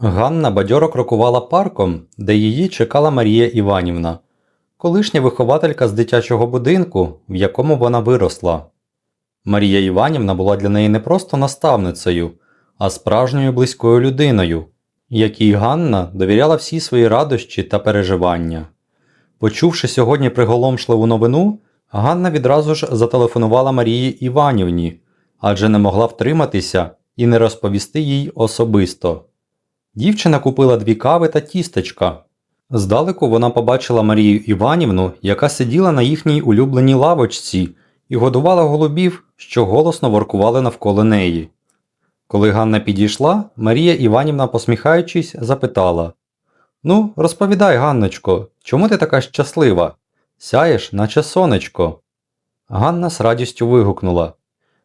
Ганна бадьоро крокувала парком, де її чекала Марія Іванівна, колишня вихователька з дитячого будинку, в якому вона виросла. Марія Іванівна була для неї не просто наставницею, а справжньою близькою людиною, якій Ганна довіряла всі свої радощі та переживання. Почувши сьогодні приголомшливу новину, Ганна відразу ж зателефонувала Марії Іванівні, адже не могла втриматися і не розповісти їй особисто. Дівчина купила дві кави та тістечка. Здалеку вона побачила Марію Іванівну, яка сиділа на їхній улюбленій лавочці і годувала голубів, що голосно воркували навколо неї. Коли Ганна підійшла, Марія Іванівна, посміхаючись, запитала Ну, розповідай, Ганночко, чому ти така щаслива? Сяєш, наче сонечко. Ганна з радістю вигукнула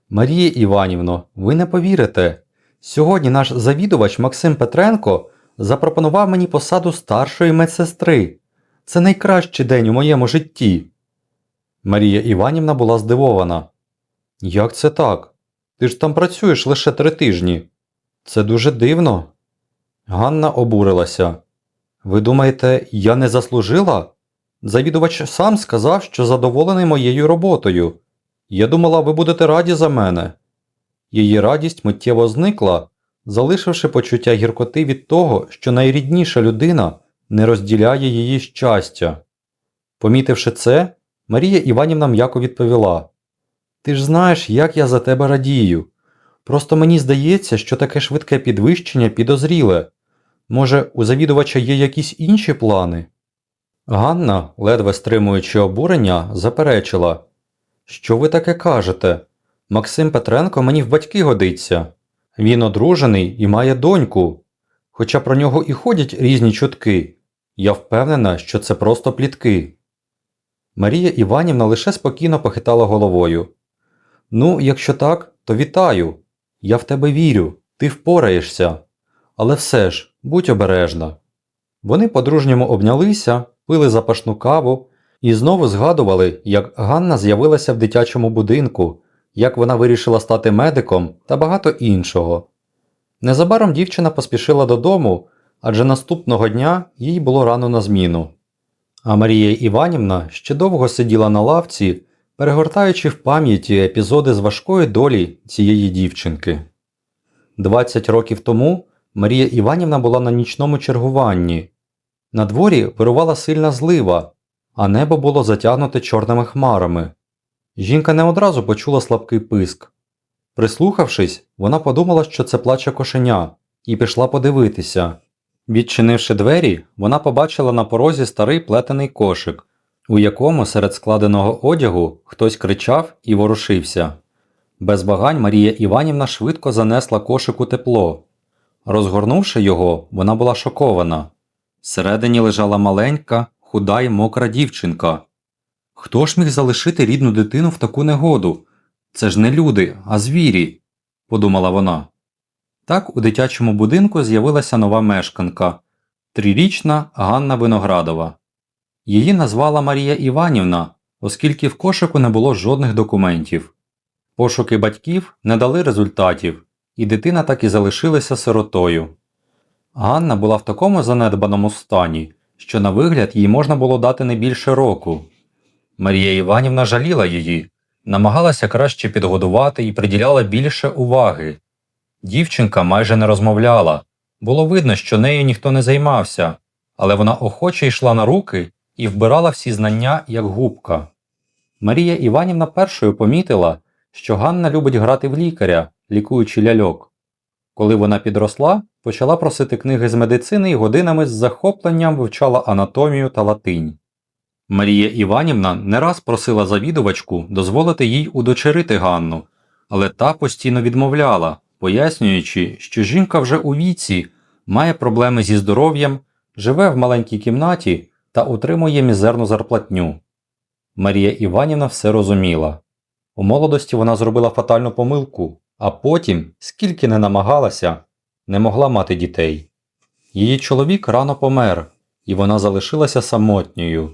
Марія Іванівно, ви не повірите. Сьогодні наш завідувач Максим Петренко запропонував мені посаду старшої медсестри. Це найкращий день у моєму житті. Марія Іванівна була здивована. Як це так? Ти ж там працюєш лише три тижні. Це дуже дивно. Ганна обурилася. Ви думаєте, я не заслужила? Завідувач сам сказав, що задоволений моєю роботою. Я думала, ви будете раді за мене. Її радість миттєво зникла, залишивши почуття гіркоти від того, що найрідніша людина не розділяє її щастя. Помітивши це, Марія Іванівна м'яко відповіла Ти ж знаєш, як я за тебе радію. Просто мені здається, що таке швидке підвищення підозріле. Може, у завідувача є якісь інші плани? Ганна, ледве стримуючи обурення, заперечила Що ви таке кажете? Максим Петренко мені в батьки годиться. Він одружений і має доньку. Хоча про нього і ходять різні чутки. Я впевнена, що це просто плітки. Марія Іванівна лише спокійно похитала головою. Ну, якщо так, то вітаю. Я в тебе вірю, ти впораєшся. Але все ж, будь обережна. Вони по-дружньому обнялися, пили запашну каву і знову згадували, як Ганна з'явилася в дитячому будинку, як вона вирішила стати медиком та багато іншого. Незабаром дівчина поспішила додому, адже наступного дня їй було рано на зміну. А Марія Іванівна ще довго сиділа на лавці, перегортаючи в пам'яті епізоди з важкої долі цієї дівчинки. 20 років тому Марія Іванівна була на нічному чергуванні. На дворі вирувала сильна злива, а небо було затягнуте чорними хмарами. Жінка не одразу почула слабкий писк. Прислухавшись, вона подумала, що це плаче кошеня, і пішла подивитися. Відчинивши двері, вона побачила на порозі старий плетений кошик, у якому серед складеного одягу хтось кричав і ворушився. Без вагань Марія Іванівна швидко занесла кошику тепло. Розгорнувши його, вона була шокована. Всередині лежала маленька, худа й мокра дівчинка. Хто ж міг залишити рідну дитину в таку негоду? Це ж не люди, а звірі, подумала вона. Так у дитячому будинку з'явилася нова мешканка трирічна Ганна Виноградова. Її назвала Марія Іванівна, оскільки в кошику не було жодних документів. Пошуки батьків не дали результатів, і дитина так і залишилася сиротою. Ганна була в такому занедбаному стані, що на вигляд їй можна було дати не більше року. Марія Іванівна жаліла її, намагалася краще підгодувати і приділяла більше уваги. Дівчинка майже не розмовляла, було видно, що нею ніхто не займався, але вона охоче йшла на руки і вбирала всі знання як губка. Марія Іванівна першою помітила, що Ганна любить грати в лікаря, лікуючи ляльок. Коли вона підросла, почала просити книги з медицини і годинами з захопленням вивчала анатомію та латинь. Марія Іванівна не раз просила завідувачку дозволити їй удочерити Ганну, але та постійно відмовляла, пояснюючи, що жінка вже у віці, має проблеми зі здоров'ям, живе в маленькій кімнаті та отримує мізерну зарплатню. Марія Іванівна все розуміла. У молодості вона зробила фатальну помилку, а потім, скільки не намагалася, не могла мати дітей. Її чоловік рано помер, і вона залишилася самотньою.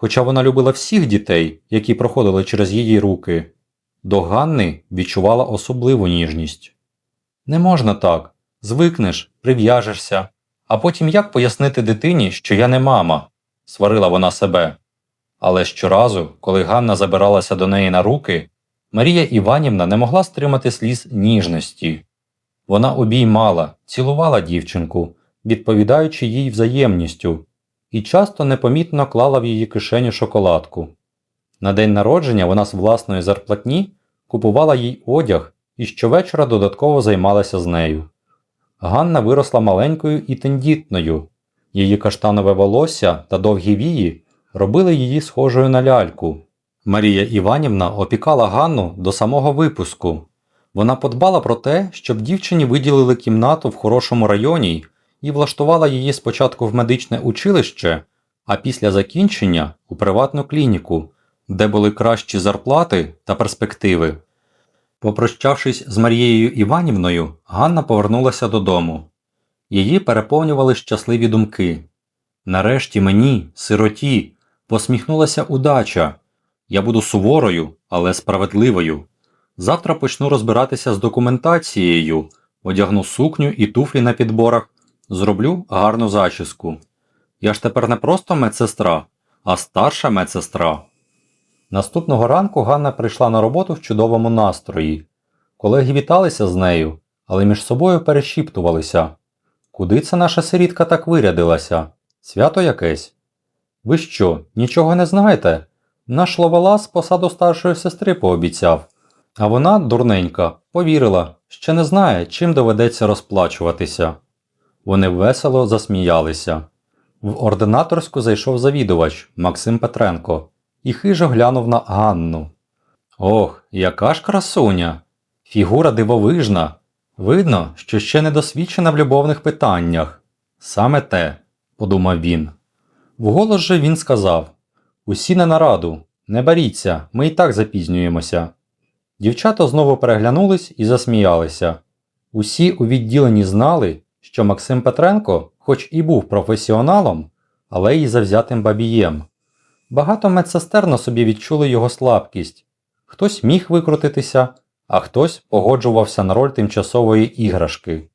Хоча вона любила всіх дітей, які проходили через її руки, до Ганни відчувала особливу ніжність. Не можна так, Звикнеш, прив'яжешся. А потім як пояснити дитині, що я не мама? сварила вона себе. Але щоразу, коли Ганна забиралася до неї на руки, Марія Іванівна не могла стримати сліз ніжності. Вона обіймала, цілувала дівчинку, відповідаючи їй взаємністю, і часто непомітно клала в її кишеню шоколадку. На день народження вона з власної зарплатні купувала їй одяг і щовечора додатково займалася з нею. Ганна виросла маленькою і тендітною. Її каштанове волосся та довгі вії робили її схожою на ляльку. Марія Іванівна опікала Ганну до самого випуску. Вона подбала про те, щоб дівчині виділили кімнату в хорошому районі і влаштувала її спочатку в медичне училище, а після закінчення у приватну клініку, де були кращі зарплати та перспективи. Попрощавшись з Марією Іванівною, Ганна повернулася додому. Її переповнювали щасливі думки. Нарешті мені, сироті, посміхнулася удача. Я буду суворою, але справедливою. Завтра почну розбиратися з документацією, одягну сукню і туфлі на підборах, зроблю гарну зачіску. Я ж тепер не просто медсестра, а старша медсестра. Наступного ранку Ганна прийшла на роботу в чудовому настрої. Колеги віталися з нею, але між собою перешіптувалися. Куди це наша сирітка так вирядилася? Свято якесь? Ви що, нічого не знаєте? Наш ловелас посаду старшої сестри пообіцяв. А вона, дурненька, повірила, ще не знає, чим доведеться розплачуватися. Вони весело засміялися. В ординаторську зайшов завідувач Максим Петренко і хижо глянув на Ганну. Ох, яка ж красуня! Фігура дивовижна. Видно, що ще не досвідчена в любовних питаннях. Саме те, подумав він. Вголос же він сказав Усі на нараду, не боріться, ми і так запізнюємося. Дівчата знову переглянулись і засміялися. Усі у відділенні знали, що Максим Петренко, хоч і був професіоналом, але й завзятим бабієм. Багато медсестер на собі відчули його слабкість. Хтось міг викрутитися, а хтось погоджувався на роль тимчасової іграшки.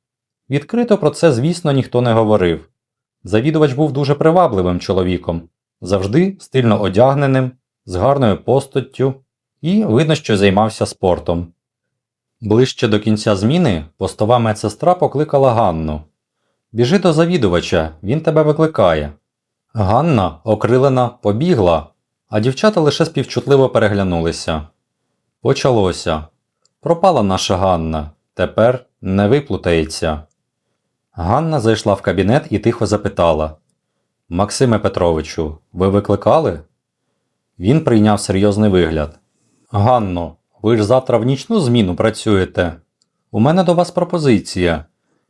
Відкрито про це, звісно, ніхто не говорив. Завідувач був дуже привабливим чоловіком, завжди стильно одягненим, з гарною постаттю і видно, що займався спортом. Ближче до кінця зміни постова медсестра покликала Ганну. Біжи до завідувача, він тебе викликає. Ганна, окрилена, побігла, а дівчата лише співчутливо переглянулися. Почалося. Пропала наша Ганна. Тепер не виплутається. Ганна зайшла в кабінет і тихо запитала Максиме Петровичу, ви викликали? Він прийняв серйозний вигляд. Ганно, ви ж завтра в нічну зміну працюєте. У мене до вас пропозиція.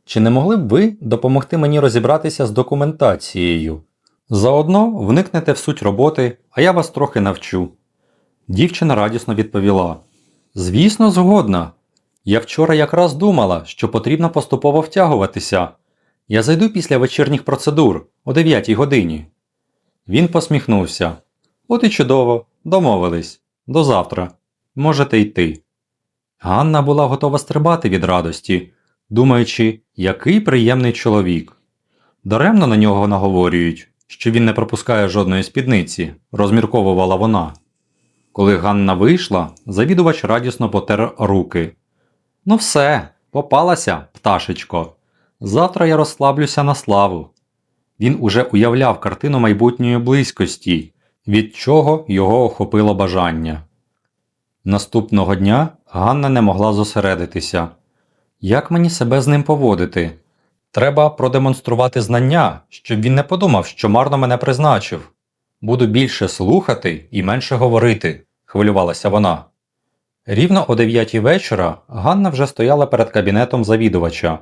Чи не могли б ви допомогти мені розібратися з документацією? Заодно вникнете в суть роботи, а я вас трохи навчу. Дівчина радісно відповіла: Звісно, згодна. Я вчора якраз думала, що потрібно поступово втягуватися. Я зайду після вечірніх процедур о 9 годині. Він посміхнувся. От і чудово, домовились. До завтра. Можете йти. Ганна була готова стрибати від радості, думаючи, який приємний чоловік. Даремно на нього наговорюють, що він не пропускає жодної спідниці, розмірковувала вона. Коли Ганна вийшла, завідувач радісно потер руки. Ну все, попалася, пташечко. Завтра я розслаблюся на славу. Він уже уявляв картину майбутньої близькості, від чого його охопило бажання. Наступного дня Ганна не могла зосередитися. Як мені себе з ним поводити? Треба продемонструвати знання, щоб він не подумав, що марно мене призначив. Буду більше слухати і менше говорити, хвилювалася вона. Рівно о дев'ятій вечора Ганна вже стояла перед кабінетом завідувача.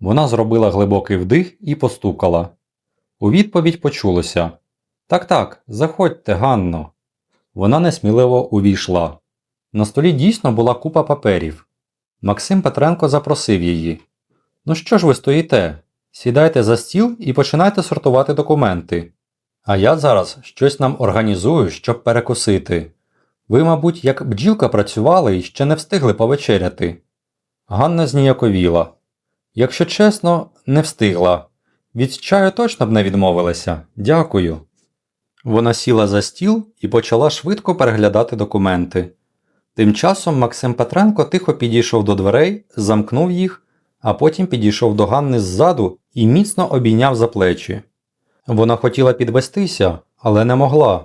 Вона зробила глибокий вдих і постукала. У відповідь почулося Так так, заходьте, Ганно. Вона несміливо увійшла. На столі дійсно була купа паперів. Максим Петренко запросив її. Ну що ж ви стоїте? Сідайте за стіл і починайте сортувати документи. А я зараз щось нам організую, щоб перекусити. Ви, мабуть, як бджілка працювали і ще не встигли повечеряти. Ганна зніяковіла. Якщо чесно, не встигла. Від чаю точно б не відмовилася. Дякую. Вона сіла за стіл і почала швидко переглядати документи. Тим часом Максим Петренко тихо підійшов до дверей, замкнув їх, а потім підійшов до Ганни ззаду і міцно обійняв за плечі. Вона хотіла підвестися, але не могла.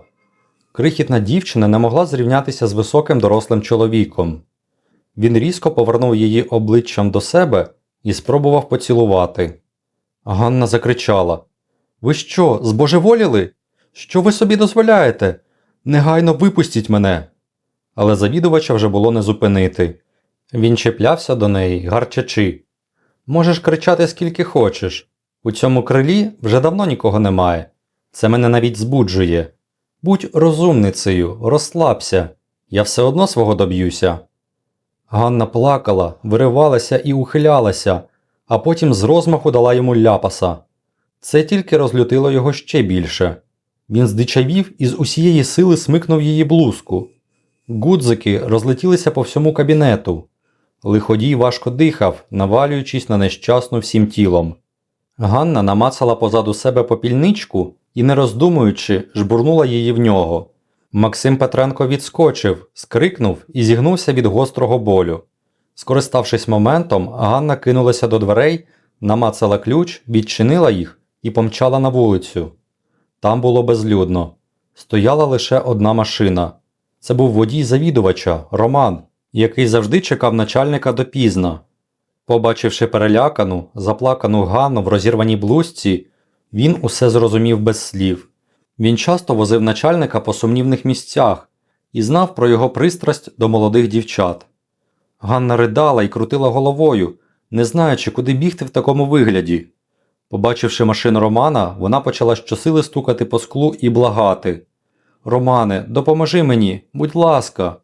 Крихітна дівчина не могла зрівнятися з високим дорослим чоловіком. Він різко повернув її обличчям до себе і спробував поцілувати. Ганна закричала: Ви що, збожеволіли? Що ви собі дозволяєте? Негайно випустіть мене. Але завідувача вже було не зупинити. Він чіплявся до неї, гарчачи. Можеш кричати скільки хочеш. У цьому крилі вже давно нікого немає. Це мене навіть збуджує. Будь розумницею, розслабся, я все одно свого доб'юся. Ганна плакала, виривалася і ухилялася, а потім з розмаху дала йому ляпаса. Це тільки розлютило його ще більше. Він здичавів і з усієї сили смикнув її блузку. Гудзики розлетілися по всьому кабінету. Лиходій важко дихав, навалюючись на нещасну всім тілом. Ганна намацала позаду себе попільничку і, не роздумуючи, жбурнула її в нього. Максим Петренко відскочив, скрикнув і зігнувся від гострого болю. Скориставшись моментом, Ганна кинулася до дверей, намацала ключ, відчинила їх і помчала на вулицю. Там було безлюдно. Стояла лише одна машина. Це був водій завідувача, Роман, який завжди чекав начальника допізна. Побачивши перелякану, заплакану Ганну в розірваній блузці, він усе зрозумів без слів. Він часто возив начальника по сумнівних місцях і знав про його пристрасть до молодих дівчат. Ганна ридала і крутила головою, не знаючи, куди бігти в такому вигляді. Побачивши машину Романа, вона почала щосили стукати по склу і благати. Романе, допоможи мені, будь ласка.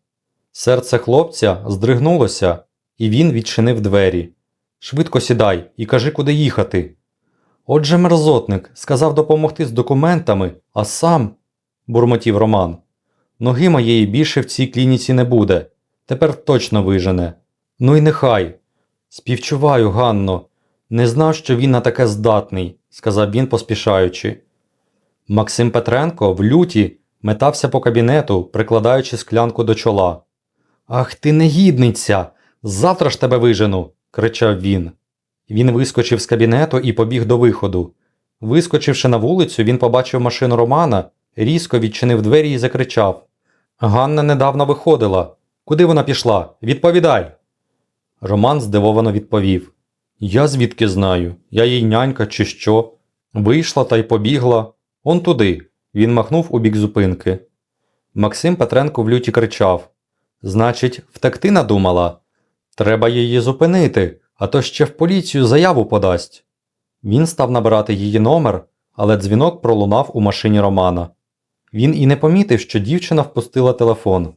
Серце хлопця здригнулося, і він відчинив двері. Швидко сідай і кажи, куди їхати. Отже, мерзотник сказав допомогти з документами, а сам, бурмотів Роман. Ноги моєї більше в цій клініці не буде. Тепер точно вижене. Ну й нехай. Співчуваю, Ганно. Не знав, що він на таке здатний, сказав він, поспішаючи. Максим Петренко в люті метався по кабінету, прикладаючи склянку до чола. Ах ти негідниця! Завтра ж тебе вижену. кричав він. Він вискочив з кабінету і побіг до виходу. Вискочивши на вулицю, він побачив машину Романа, різко відчинив двері і закричав: Ганна недавно виходила. Куди вона пішла? Відповідай. Роман здивовано відповів: Я звідки знаю, я їй нянька чи що. Вийшла та й побігла. Он туди. Він махнув у бік зупинки. Максим Петренко в люті кричав: Значить, втекти надумала? Треба її зупинити, а то ще в поліцію заяву подасть. Він став набирати її номер, але дзвінок пролунав у машині Романа. Він і не помітив, що дівчина впустила телефон.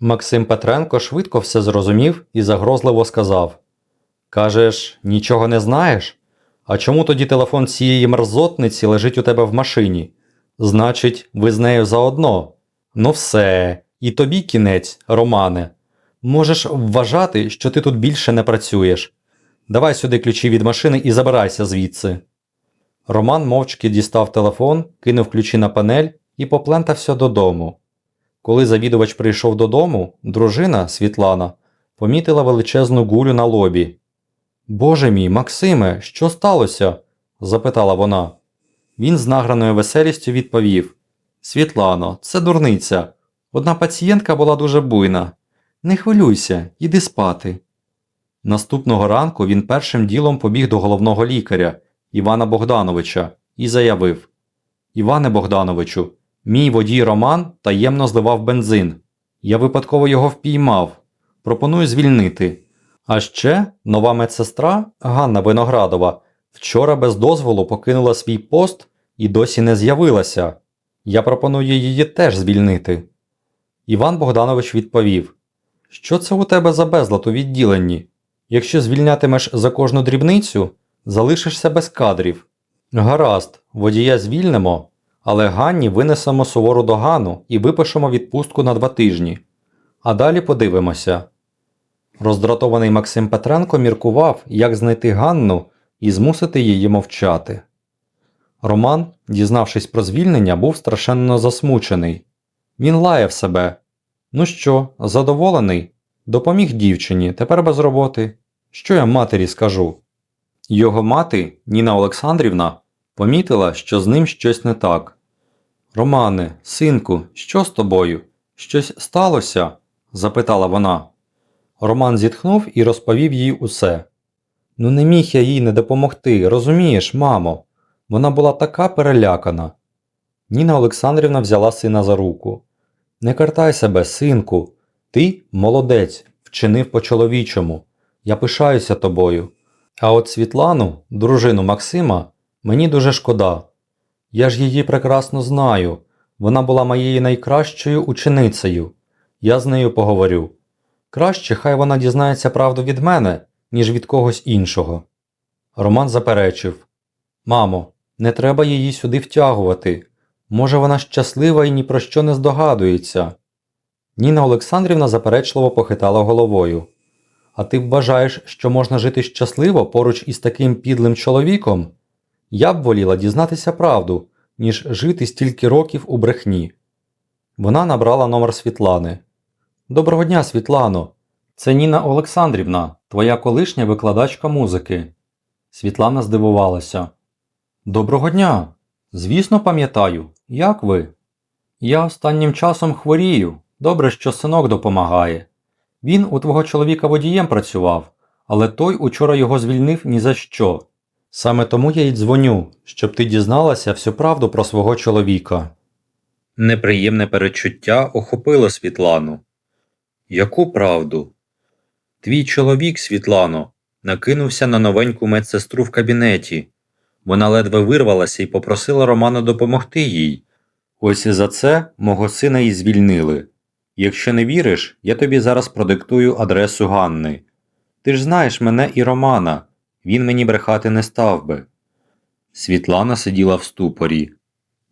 Максим Петренко швидко все зрозумів і загрозливо сказав: Кажеш, нічого не знаєш? А чому тоді телефон цієї мерзотниці лежить у тебе в машині? Значить, ви з нею заодно. Ну все, і тобі кінець, Романе. Можеш вважати, що ти тут більше не працюєш. Давай сюди ключі від машини і забирайся звідси. Роман мовчки дістав телефон, кинув ключі на панель і поплентався додому. Коли завідувач прийшов додому, дружина Світлана помітила величезну гулю на лобі. Боже мій, Максиме, що сталося? запитала вона. Він з награною веселістю відповів: Світлано, це дурниця. Одна пацієнтка була дуже буйна. Не хвилюйся, іди спати. Наступного ранку він першим ділом побіг до головного лікаря Івана Богдановича і заявив: Іване Богдановичу, мій водій Роман таємно зливав бензин. Я випадково його впіймав. Пропоную звільнити. А ще нова медсестра Ганна Виноградова вчора без дозволу покинула свій пост і досі не з'явилася. Я пропоную її теж звільнити. Іван Богданович відповів: Що це у тебе за безлад у відділенні? Якщо звільнятимеш за кожну дрібницю, залишишся без кадрів. Гаразд, водія звільнимо, але Ганні винесемо сувору догану і випишемо відпустку на два тижні. А далі подивимося. Роздратований Максим Петренко міркував, як знайти Ганну і змусити її мовчати. Роман, дізнавшись про звільнення, був страшенно засмучений. Він лаяв себе. Ну що, задоволений? Допоміг дівчині, тепер без роботи. Що я матері скажу? Його мати, Ніна Олександрівна, помітила, що з ним щось не так. Романе, синку, що з тобою? Щось сталося? запитала вона. Роман зітхнув і розповів їй усе. Ну, не міг я їй не допомогти, розумієш, мамо. Вона була така перелякана. Ніна Олександрівна взяла сина за руку. Не картай себе, синку. Ти молодець, вчинив по-чоловічому. Я пишаюся тобою. А от Світлану, дружину Максима, мені дуже шкода. Я ж її прекрасно знаю. Вона була моєю найкращою ученицею. Я з нею поговорю. Краще хай вона дізнається правду від мене, ніж від когось іншого. Роман заперечив Мамо, не треба її сюди втягувати. Може, вона щаслива і ні про що не здогадується. Ніна Олександрівна заперечливо похитала головою. А ти вважаєш, що можна жити щасливо поруч із таким підлим чоловіком? Я б воліла дізнатися правду, ніж жити стільки років у брехні. Вона набрала номер Світлани. Доброго дня, Світлано. Це Ніна Олександрівна, твоя колишня викладачка музики. Світлана здивувалася. Доброго дня. Звісно, пам'ятаю. Як ви? Я останнім часом хворію. Добре, що синок допомагає. Він у твого чоловіка водієм працював, але той учора його звільнив ні за що. Саме тому я й дзвоню, щоб ти дізналася всю правду про свого чоловіка. Неприємне перечуття охопило Світлану. Яку правду? Твій чоловік, Світлано, накинувся на новеньку медсестру в кабінеті. Вона ледве вирвалася і попросила Романа допомогти їй. Ось і за це мого сина і звільнили. Якщо не віриш, я тобі зараз продиктую адресу Ганни. Ти ж знаєш мене і Романа, він мені брехати не став би. Світлана сиділа в ступорі.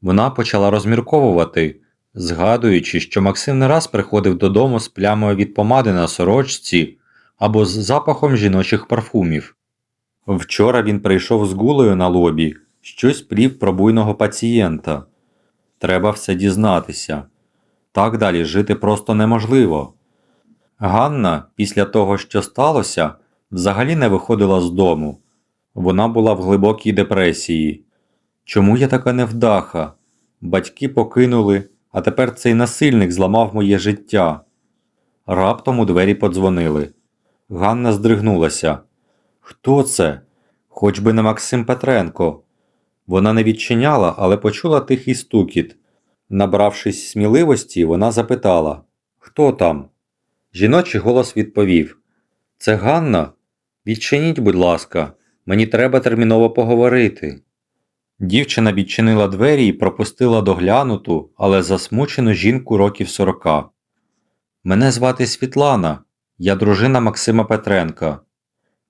Вона почала розмірковувати, згадуючи, що Максим не раз приходив додому з плямою від помади на сорочці або з запахом жіночих парфумів. Вчора він прийшов з гулею на лобі, щось плів про буйного пацієнта. Треба все дізнатися. Так далі жити просто неможливо. Ганна, після того, що сталося, взагалі не виходила з дому. Вона була в глибокій депресії. Чому я така невдаха? Батьки покинули, а тепер цей насильник зламав моє життя. Раптом у двері подзвонили. Ганна здригнулася. Хто це? Хоч би не Максим Петренко. Вона не відчиняла, але почула тихий стукіт. Набравшись сміливості, вона запитала Хто там? Жіночий голос відповів Це Ганна? Відчиніть, будь ласка, мені треба терміново поговорити. Дівчина відчинила двері і пропустила доглянуту, але засмучену жінку років сорока. Мене звати Світлана, я дружина Максима Петренка.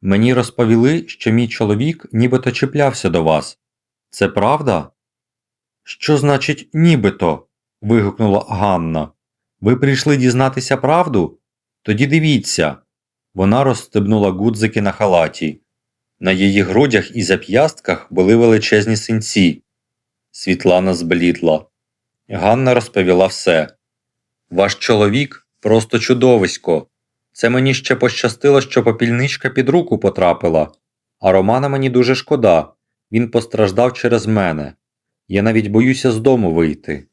Мені розповіли, що мій чоловік нібито чіплявся до вас. Це правда? Що значить нібито? вигукнула Ганна. Ви прийшли дізнатися правду? Тоді дивіться. Вона розстебнула гудзики на халаті. На її грудях і зап'ястках були величезні синці. Світлана зблідла. Ганна розповіла все. Ваш чоловік просто чудовисько. Це мені ще пощастило, що попільничка під руку потрапила, а Романа мені дуже шкода. Він постраждав через мене. Я навіть боюся з дому вийти.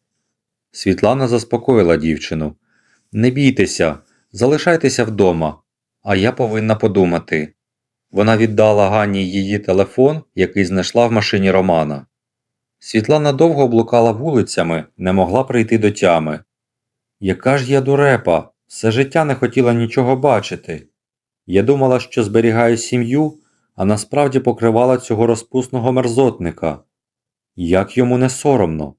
Світлана заспокоїла дівчину. Не бійтеся, залишайтеся вдома, а я повинна подумати. Вона віддала Ганні її телефон, який знайшла в машині Романа. Світлана довго блукала вулицями, не могла прийти до тями. Яка ж я дурепа, все життя не хотіла нічого бачити. Я думала, що зберігаю сім'ю, а насправді покривала цього розпусного мерзотника. Як йому не соромно.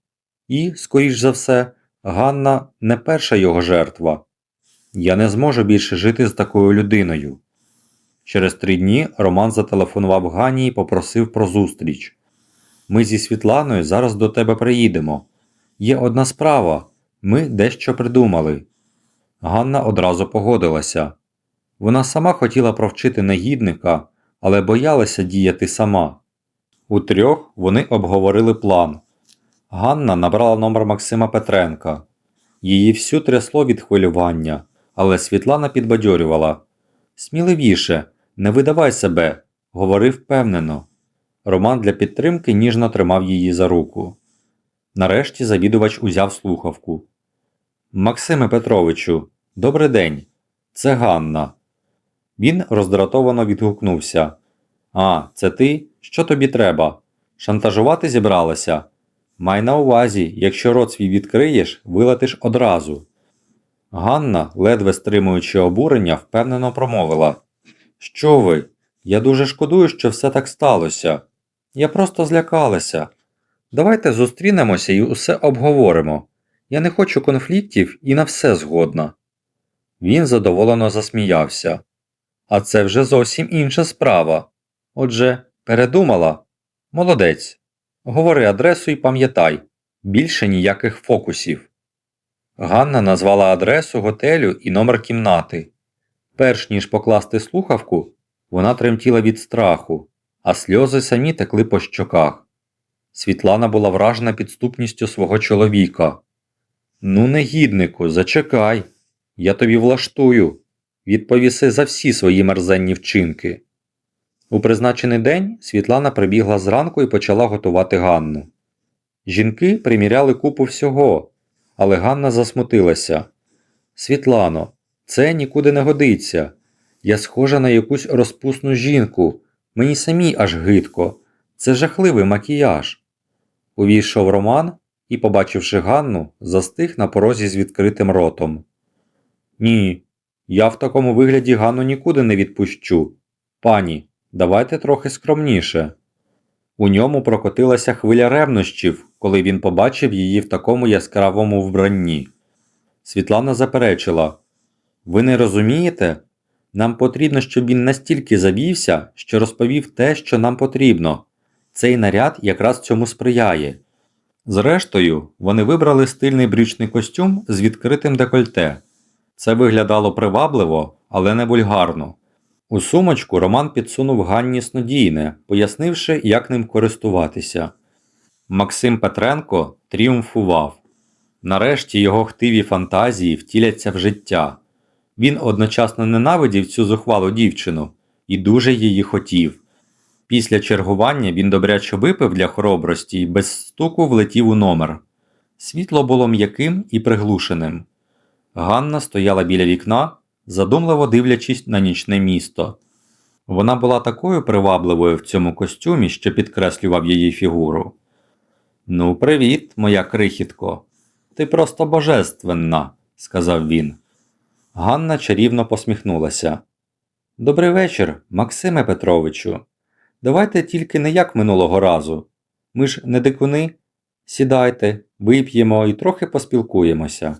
І, скоріш за все, Ганна не перша його жертва. Я не зможу більше жити з такою людиною. Через три дні Роман зателефонував Гані і попросив про зустріч. Ми зі Світланою зараз до тебе приїдемо. Є одна справа, ми дещо придумали. Ганна одразу погодилася. Вона сама хотіла провчити негідника, але боялася діяти сама. Утрьох вони обговорили план. Ганна набрала номер Максима Петренка. Її всю трясло від хвилювання, але Світлана підбадьорювала. Сміливіше, не видавай себе, говори впевнено. Роман для підтримки ніжно тримав її за руку. Нарешті завідувач узяв слухавку. Максиме Петровичу, добрий день. Це Ганна. Він роздратовано відгукнувся. А, це ти? Що тобі треба? Шантажувати зібралася? Май на увазі, якщо рот свій відкриєш, вилетиш одразу. Ганна, ледве стримуючи обурення, впевнено промовила: Що ви? Я дуже шкодую, що все так сталося. Я просто злякалася. Давайте зустрінемося і усе обговоримо. Я не хочу конфліктів і на все згодна. Він задоволено засміявся. А це вже зовсім інша справа. Отже, передумала? Молодець. Говори адресу і пам'ятай більше ніяких фокусів. Ганна назвала адресу готелю і номер кімнати. Перш ніж покласти слухавку, вона тремтіла від страху, а сльози самі текли по щоках. Світлана була вражена підступністю свого чоловіка. Ну, негіднику, зачекай, я тобі влаштую. Відповіси за всі свої мерзенні вчинки. У призначений день Світлана прибігла зранку і почала готувати Ганну. Жінки приміряли купу всього, але Ганна засмутилася. Світлано, це нікуди не годиться. Я схожа на якусь розпусну жінку, мені самій аж гидко. Це жахливий макіяж. Увійшов Роман і, побачивши Ганну, застиг на порозі з відкритим ротом. Ні, я в такому вигляді Ганну нікуди не відпущу. Пані, давайте трохи скромніше. У ньому прокотилася хвиля ревнощів, коли він побачив її в такому яскравому вбранні. Світлана заперечила Ви не розумієте? Нам потрібно, щоб він настільки завівся, що розповів те, що нам потрібно. Цей наряд якраз цьому сприяє. Зрештою, вони вибрали стильний брючний костюм з відкритим декольте. Це виглядало привабливо, але не вульгарно. У сумочку Роман підсунув Ганні снодійне, пояснивши, як ним користуватися. Максим Петренко тріумфував. Нарешті його хтиві фантазії втіляться в життя. Він одночасно ненавидів цю зухвалу дівчину і дуже її хотів. Після чергування він добряче випив для хоробрості і без стуку влетів у номер. Світло було м'яким і приглушеним. Ганна стояла біля вікна, задумливо дивлячись на нічне місто. Вона була такою привабливою в цьому костюмі, що підкреслював її фігуру. Ну, привіт, моя крихітко. Ти просто божественна, сказав він. Ганна чарівно посміхнулася. Добрий вечір, Максиме Петровичу. Давайте тільки не як минулого разу. Ми ж не дикуни. Сідайте, вип'ємо і трохи поспілкуємося.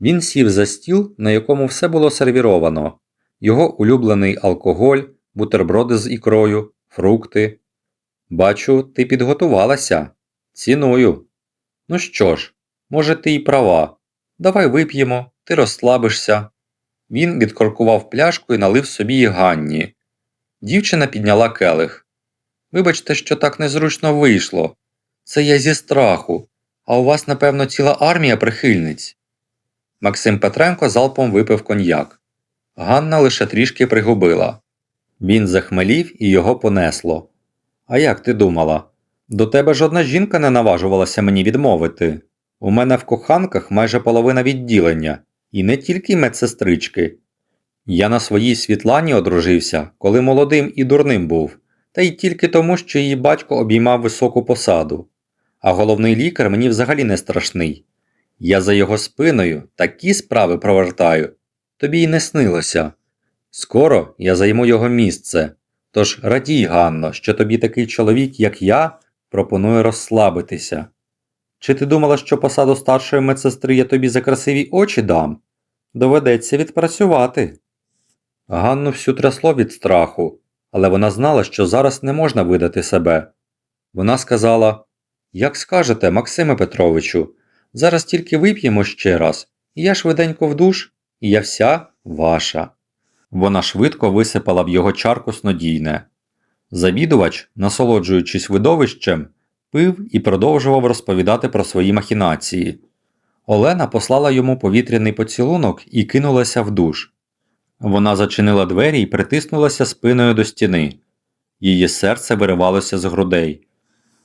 Він сів за стіл, на якому все було сервіровано його улюблений алкоголь, бутерброди з ікрою, фрукти. Бачу, ти підготувалася. Ціную. Ну що ж, може, ти й права. Давай вип'ємо, ти розслабишся. Він відкоркував пляшку і налив собі й Ганні. Дівчина підняла келих. Вибачте, що так незручно вийшло. Це я зі страху, а у вас, напевно, ціла армія прихильниць. Максим Петренко залпом випив коньяк. Ганна лише трішки пригубила. Він захмелів і його понесло. А як ти думала? До тебе жодна жінка не наважувалася мені відмовити. У мене в коханках майже половина відділення, і не тільки медсестрички. Я на своїй Світлані одружився, коли молодим і дурним був, та й тільки тому, що її батько обіймав високу посаду. А головний лікар мені взагалі не страшний. Я за його спиною такі справи провертаю. Тобі й не снилося. Скоро я займу його місце. Тож радій, Ганно, що тобі такий чоловік, як я, пропонує розслабитися. Чи ти думала, що посаду старшої медсестри я тобі за красиві очі дам? Доведеться відпрацювати. Ганну всю трясло від страху, але вона знала, що зараз не можна видати себе. Вона сказала: Як скажете, Максиме Петровичу, зараз тільки вип'ємо ще раз, я швиденько в душ, і я вся ваша. Вона швидко висипала в його чарку снодійне. Завідувач, насолоджуючись видовищем, пив і продовжував розповідати про свої махінації. Олена послала йому повітряний поцілунок і кинулася в душ. Вона зачинила двері і притиснулася спиною до стіни. Її серце виривалося з грудей.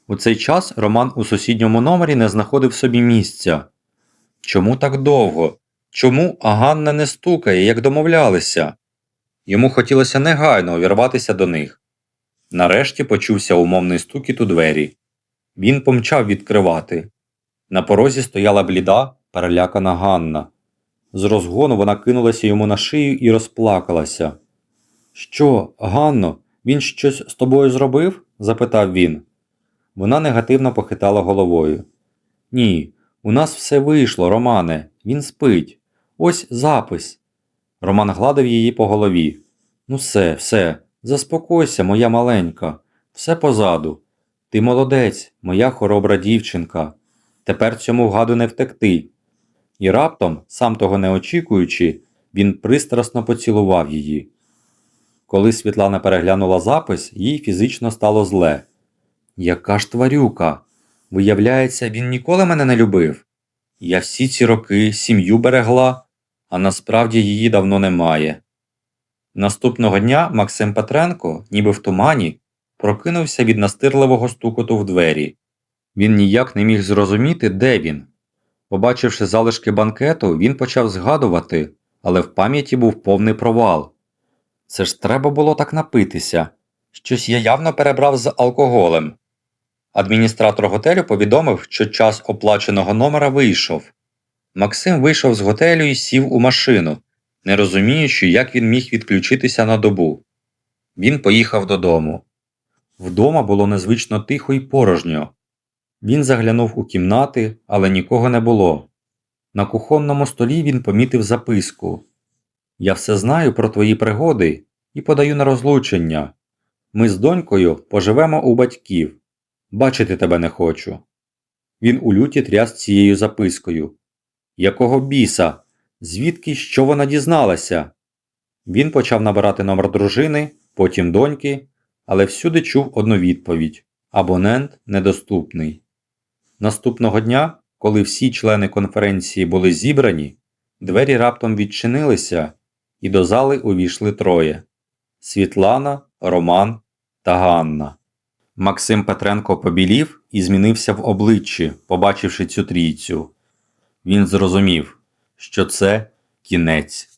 У цей час Роман у сусідньому номері не знаходив собі місця. Чому так довго? Чому Аганна не стукає, як домовлялися? Йому хотілося негайно увірватися до них. Нарешті почувся умовний стукіт у двері. Він помчав відкривати. На порозі стояла бліда, перелякана Ганна. З розгону вона кинулася йому на шию і розплакалася. Що, Ганно, він щось з тобою зробив? запитав він. Вона негативно похитала головою. Ні, у нас все вийшло, Романе, він спить. Ось запис. Роман гладив її по голові. Ну все, все, заспокойся, моя маленька, все позаду. Ти молодець, моя хоробра дівчинка. Тепер цьому гаду не втекти. І раптом, сам того не очікуючи, він пристрасно поцілував її. Коли Світлана переглянула запис, їй фізично стало зле. Яка ж тварюка? Виявляється, він ніколи мене не любив. Я всі ці роки сім'ю берегла, а насправді її давно немає. Наступного дня Максим Петренко, ніби в тумані, прокинувся від настирливого стукоту в двері. Він ніяк не міг зрозуміти, де він. Побачивши залишки банкету, він почав згадувати, але в пам'яті був повний провал. Це ж треба було так напитися. Щось я явно перебрав з алкоголем. Адміністратор готелю повідомив, що час оплаченого номера вийшов. Максим вийшов з готелю і сів у машину, не розуміючи, як він міг відключитися на добу. Він поїхав додому. Вдома було незвично тихо і порожньо. Він заглянув у кімнати, але нікого не було. На кухонному столі він помітив записку Я все знаю про твої пригоди і подаю на розлучення. Ми з донькою поживемо у батьків. Бачити тебе не хочу. Він у люті тряс цією запискою. Якого біса? Звідки що вона дізналася? Він почав набирати номер дружини, потім доньки, але всюди чув одну відповідь абонент недоступний. Наступного дня, коли всі члени конференції були зібрані, двері раптом відчинилися, і до зали увійшли троє Світлана, Роман та Ганна. Максим Петренко побілів і змінився в обличчі, побачивши цю трійцю. Він зрозумів, що це кінець.